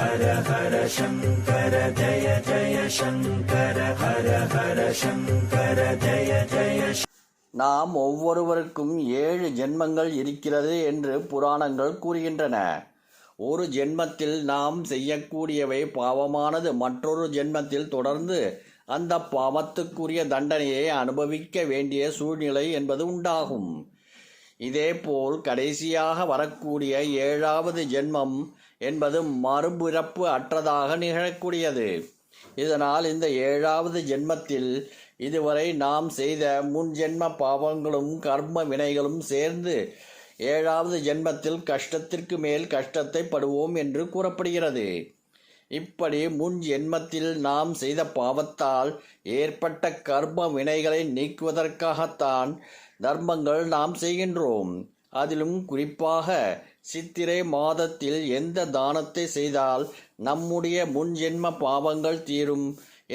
ஹர ஹர சங்கர ஜய ஜய சங்கர ஹர ஹர சங்கர ஜய ஜய நாம் ஒவ்வொருவருக்கும் ஏழு ஜென்மங்கள் இருக்கிறது என்று புராணங்கள் கூறுகின்றன. ஒரு ஜென்மத்தில் நாம் செய்யக்கூடியவை பாவமானது மற்றொரு ஜென்மத்தில் தொடர்ந்து அந்த பாவத்துக்குரிய தண்டனையை அனுபவிக்க வேண்டிய சூழ்நிலை என்பது உண்டாகும். இதேபோல் கடைசியாக வரக்கூடிய ஏழாவது ஜென்மம் என்பது மறுபிறப்பு அற்றதாக நிகழக்கூடியது. இதனால் இந்த ஏழாவது ஜென்மத்தில் இதுவரை நாம் செய்த முன் ஜென்ம பாவங்களும் கர்ம வினைகளும் சேர்ந்து ஏழாவது ஜென்மத்தில் கஷ்டத்திற்கு மேல் கஷ்டத்தை படுவோம் என்று கூறப்படுகிறது. இப்படி முன் ஜென்மத்தில் நாம் செய்த பாவத்தால் ஏற்பட்ட கர்ம வினைகளை நீக்குவதற்காகத்தான் தர்மங்கள் நாம் செய்கின்றோம். அதிலும் குறிப்பாக சித்திரை மாதத்தில் எந்த தானத்தை செய்தால் நம்முடைய முன் ஜென்ம பாவங்கள் தீரும்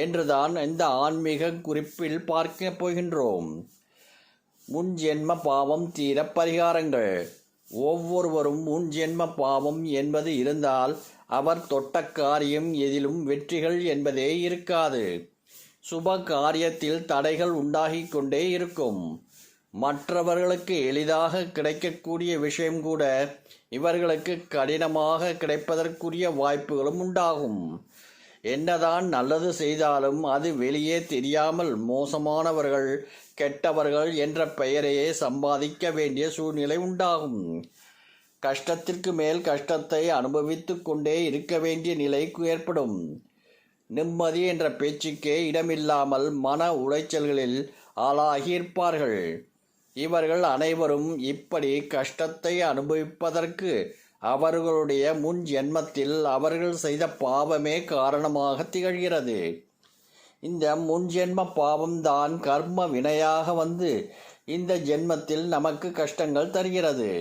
என்றுதான் இந்த ஆன்மீக குறிப்பில் பார்க்க போகின்றோம். முன் ஜென்ம பாவம் தீர பரிகாரங்கள். ஒவ்வொருவரும் உன் ஜென்ம பாவம் என்பது இருந்தால் அவர் தொட்ட காரியம் எதிலும் வெற்றிகள் என்பதே இருக்காது. சுப காரியத்தில் தடைகள் உண்டாகி கொண்டே இருக்கும். மற்றவர்களுக்கு எளிதாக கிடைக்கக்கூடிய விஷயம் கூட இவர்களுக்கு கடினமாக கிடைப்பதற்குரிய வாய்ப்புகளும் உண்டாகும். என்னதான் நல்லது செய்தாலும் அது வெளியே தெரியாமல் மோசமானவர்கள் கெட்டவர்கள் என்ற பெயரையே சம்பாதிக்க வேண்டிய சூழ்நிலை உண்டாகும். கஷ்டத்திற்கு மேல் கஷ்டத்தை அனுபவித்து கொண்டே இருக்க வேண்டிய நிலை ஏற்படும். நிம்மதி என்ற பேச்சுக்கே இடமில்லாமல் மன உளைச்சல்களில் ஆளாகியிருப்பார்கள் இவர்கள் அனைவரும் இப்படி கஷ்டத்தை அனுபவிப்பதற்கு அவர்களுடைய முன் ஜென்மத்தில் அவர்கள் செய்த பாவமே காரணமாக திகழ்கிறது. இந்த முன் ஜென்ம பாவம்தான் கர்ம வினையாக வந்து இந்த ஜென்மத்தில் நமக்கு கஷ்டங்கள் தருகிறது.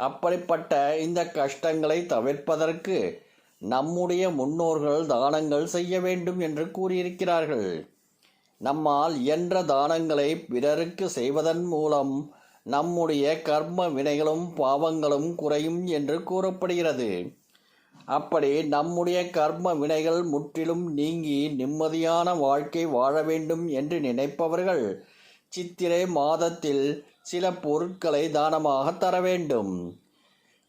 அப்படிப்பட்ட இந்த கஷ்டங்களை தவிர்ப்பதற்கு நம்முடைய முன்னோர்கள் தானங்கள் செய்ய வேண்டும் என்று கூறியிருக்கிறார்கள். நம்மால் இயன்ற தானங்களை பிறருக்கு செய்வதன் மூலம் நம்முடைய கர்ம வினைகளும் பாவங்களும் குறையும் என்று கூறப்படுகிறது. அப்படி நம்முடைய கர்ம வினைகள் முற்றிலும் நீங்கி நிம்மதியான வாழ்க்கை வாழ வேண்டும் என்று நினைப்பவர்கள் சித்திரை மாதத்தில் சில பொருட்களை தானமாக தர வேண்டும்.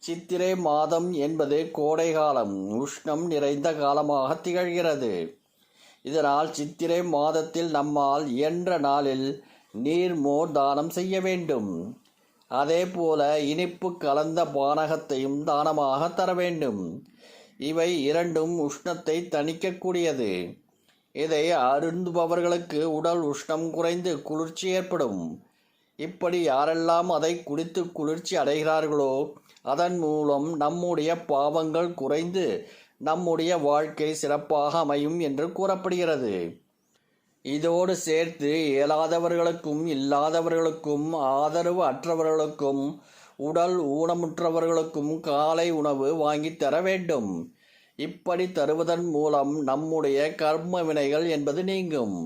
சித்திரை மாதம் என்பது கோடை காலம் உஷ்ணம் நிறைந்த காலமாக திகழ்கிறது. இதனால் சித்திரை மாதத்தில் நம்மால் இயன்ற நாளில் நீர்மோர் தானம் செய்ய வேண்டும். அதே போல இனிப்பு கலந்த பானகத்தையும் தானமாக தர வேண்டும். இவை இரண்டும் உஷ்ணத்தை தணிக்கக்கூடியது. இதை அருந்துபவர்களுக்கு உடல் உஷ்ணம் குறைந்து குளிர்ச்சி ஏற்படும். இப்படி யாரெல்லாம் அதை குடித்து குளிர்ச்சி அடைகிறார்களோ அதன் மூலம் நம்முடைய பாவங்கள் குறைந்து நம்முடைய வாழ்க்கை சிறப்பாக அமையும் என்று கூறப்படுகிறது. இதோடு சேர்த்து இயலாதவர்களுக்கும் இல்லாதவர்களுக்கும் ஆதரவு அற்றவர்களுக்கும் உடல் ஊனமுற்றவர்களுக்கும் காலை உணவு வாங்கி தர வேண்டும். இப்படி தருவதன் மூலம் நம்முடைய கர்ம வினைகள் என்பது நீங்கும்.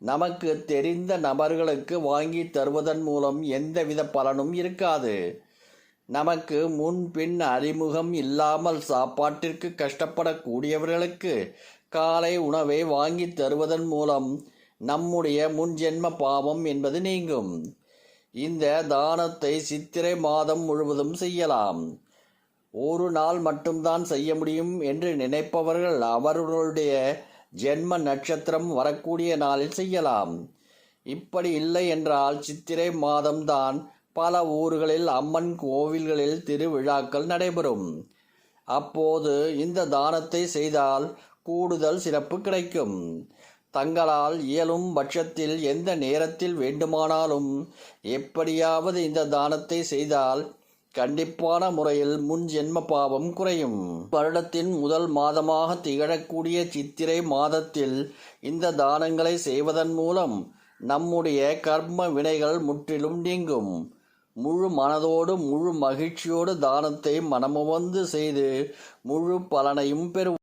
நமக்கு தெரிந்த நபர்களுக்கு வாங்கி தருவதன் மூலம் எந்தவித பலனும் இருக்காது. நமக்கு முன்பின் அறிமுகம் இல்லாமல் சாப்பாட்டிற்கு கஷ்டப்படக்கூடியவர்களுக்கு காலை உணவை வாங்கி தருவதன் மூலம் நம்முடைய முன்ஜென்ம பாவம் என்பது நீங்கும். இந்த தானத்தை சித்திரை மாதம் முழுவதும் செய்யலாம். ஒரு நாள் மட்டும்தான் செய்ய முடியும் என்று நினைப்பவர்கள் அவர்களுடைய ஜென்ம நட்சத்திரம் வரக்கூடிய நாளில் செய்யலாம். இப்படி இல்லை என்றால் சித்திரை மாதம்தான் பல ஊர்களில் அம்மன் கோவில்களில் திருவிழாக்கள் நடைபெறும். அப்போது இந்த தானத்தை செய்தால் கூடுதல் சிறப்பு கிடைக்கும். தங்களால் இயலும் பட்சத்தில் எந்த நேரத்தில் வேண்டுமானாலும் எப்படியாவது இந்த தானத்தை செய்தால் கண்டிப்பான முறையில் முன் ஜென்ம பாவம் குறையும். வருடத்தின் முதல் மாதமாக திகழக்கூடிய சித்திரை மாதத்தில் இந்த தானங்களை செய்வதன் மூலம் நம்முடைய கர்ம வினைகள் முற்றிலும் நீங்கும். முழு மனதோடு முழு மகிழ்ச்சியோடு தானத்தை மனமுவந்து செய்து முழு பலனையும் பெறுவோம்.